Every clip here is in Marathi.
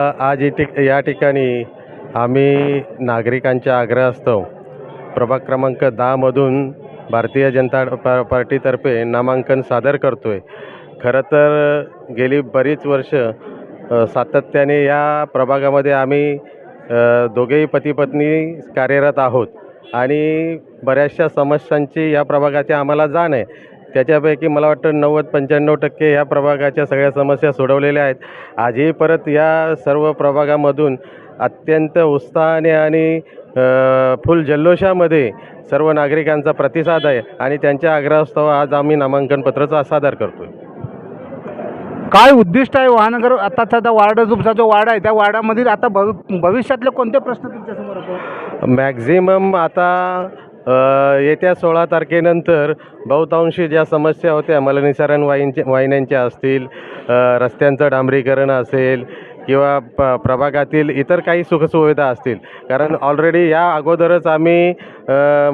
आज इथे या ठिकाणी आम्ही नागरिकांच्या आग्रहास्तव प्रभाग क्रमांक दहामधून भारतीय जनता पा पार्टीतर्फे नामांकन सादर करतो आहे खरं तर गेली बरीच वर्ष सातत्याने या प्रभागामध्ये आम्ही दोघेही पती पत्नी कार्यरत आहोत. आणि बऱ्याचशा समस्यांची या प्रभागाची आम्हाला जाण आहे. त्याच्यापैकी मला वाटतं नव्वद पंच्याण्णव टक्के या प्रभागाच्या सगळ्या समस्या सोडवलेल्या आहेत. आजही परत या सर्व प्रभागामधून अत्यंत उत्साहाने आणि फुल जल्लोषामध्ये सर्व नागरिकांचा प्रतिसाद आहे आणि त्यांच्या आग्रहास्तव आज आम्ही नामांकनपत्रचा सादर करतो आहे काय उद्दिष्ट आहे महानगर? आता सध्या वार्ड तुमचा जो वार्ड आहे त्या वार्डामधील आता भवि भविष्यातले कोणते प्रश्न तुमच्यासमोर मॅक्झिमम आता येत्या सोळा तारखेनंतर बहुतांशी ज्या समस्या होत्या मलनिसारण वाहिन्या वाहिन्यांच्या असतील रस्त्यांचं डांबरीकरण असेल किंवा प प्रभागातील इतर काही सुखसुविधा असतील. कारण ऑलरेडी या अगोदरच आम्ही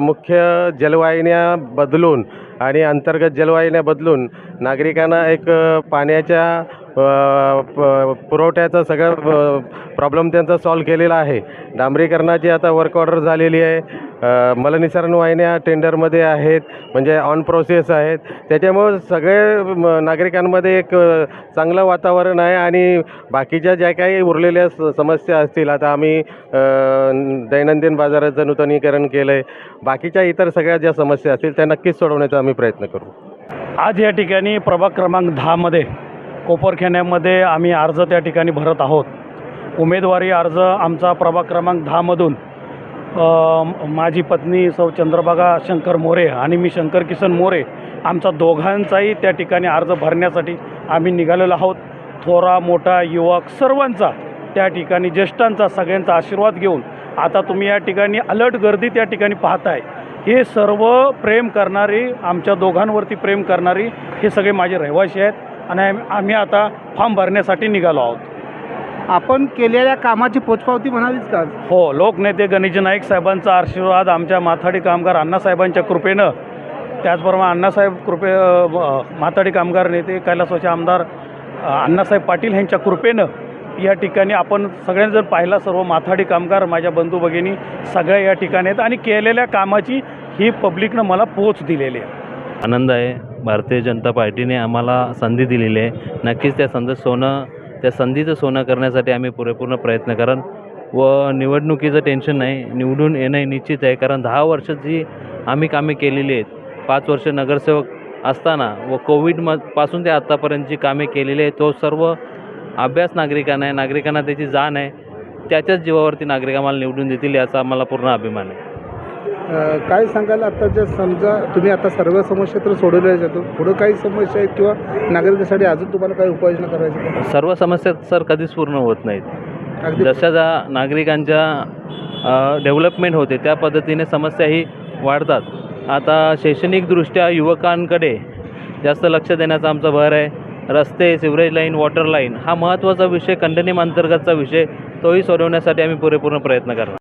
मुख्य जलवाहिन्या बदलून आणि अंतर्गत जलवाहिन्या बदलून नागरिकांना एक पाण्याच्या पुरवठ्याचं सगळं प्रॉब्लेम त्यांचा सॉल्व केलेला आहे. डांबरीकरणाची आता वर्क ऑर्डर झालेली आहे. मलनिसरण मलनिसारण वाहिन्या टेंडरमध्ये आहेत. म्हणजे ऑन प्रोसेस आहेत. त्याच्यामुळं सगळे नागरिकांमध्ये एक चांगलं वातावरण आहे आणि बाकीच्या ज्या काही उरलेल्या स समस्या असतील आता आम्ही दैनंदिन बाजाराचं नूतनीकरण केलं आहे बाकीच्या इतर सगळ्या ज्या समस्या असतील त्या नक्कीच सोडवण्याचा आम्ही प्रयत्न करू. आज या ठिकाणी प्रभाग क्रमांक दहामध्ये कोपरखेण्यामध्ये आम्ही अर्ज त्या ठिकाणी भरत आहोत. उमेदवारी अर्ज आमचा प्रभाग क्रमांक दहामधून माझी पत्नी सौ चंद्रभागा शंकर मोरे आणि मी शंकर किसन मोरे आमचा दोघांचाही त्या ठिकाणी अर्ज भरण्यासाठी आम्ही निघालेलो आहोत. थोरा मोठा युवक सर्वांचा त्या ठिकाणी ज्येष्ठांचा सगळ्यांचा आशीर्वाद घेऊन आता तुम्ही या ठिकाणी अलर्ट गर्दी त्या ठिकाणी पाहताय. हे सर्व प्रेम करणारी आमच्या दोघांवरती प्रेम करणारी हे सगळे माझे रहिवासी आहेत. आणि आम- आम्ही आता फॉर्म भरण्यासाठी निघालो आहोत. आपण केलेल्या कामाची पोचपावती म्हणावीच का? हो लोकनेते गणेश नाईक साहेबांचा आशीर्वाद आमच्या माथाडी कामगार अण्णासाहेबांच्या कृपेनं त्याचबरोबर अण्णासाहेब कृपे माथाडी कामगार नेते कैलासवाचे आमदार अण्णासाहेब पाटील यांच्या कृपेनं या ठिकाणी आपण सगळ्यांनी जर पाहिला सर्व माथाडी कामगार माझ्या बंधू भगिनी सगळ्या या ठिकाणी आहेत आणि केलेल्या कामाची ही पब्लिकनं मला पोच दिलेली आहे. आनंद आहे. भारतीय जनता पार्टीने आम्हाला संधी दिलेली आहे. नक्कीच त्या संधी सोनं त्या संधीचं सोनं करण्यासाठी आम्ही पुरेपूर्ण प्रयत्न कारण व निवडणुकीचं टेन्शन नाही निवडून येणं निश्चित आहे. कारण दहा वर्ष जी आम्ही कामे केलेली आहेत पाच वर्ष नगरसेवक असताना व कोविड म पासून ते आत्तापर्यंत जी कामे केलेली आहे तो सर्व अभ्यास नागरिकांना आहे. नागरिकांना त्याची जाण आहे. त्याच्याच जीवावरती नागरिक आम्हाला निवडून देतील याचा आम्हाला पूर्ण अभिमान आहे. काय सांगाल आता जर समजा तुम्ही आता सर्व समस्या तर सोडवल्या जातो पुढं काही समस्या आहेत किंवा नागरिकांसाठी अजून तुम्हाला काही उपाययोजना करायची? सर्व समस्या सर कधीच पूर्ण होत नाहीत. अगदी. जशा ज्या नागरिकांच्या डेव्हलपमेंट होते त्या पद्धतीने समस्याही वाढतात. आता शैक्षणिकदृष्ट्या युवकांकडे जास्त लक्ष देण्याचा आमचा भर आहे. रस्ते सिवरेज लाईन वॉटर लाईन हा महत्त्वाचा विषय कंडनिम अंतर्गतचा विषय तोही सोडवण्यासाठी आम्ही पुरेपूर्ण प्रयत्न करणार.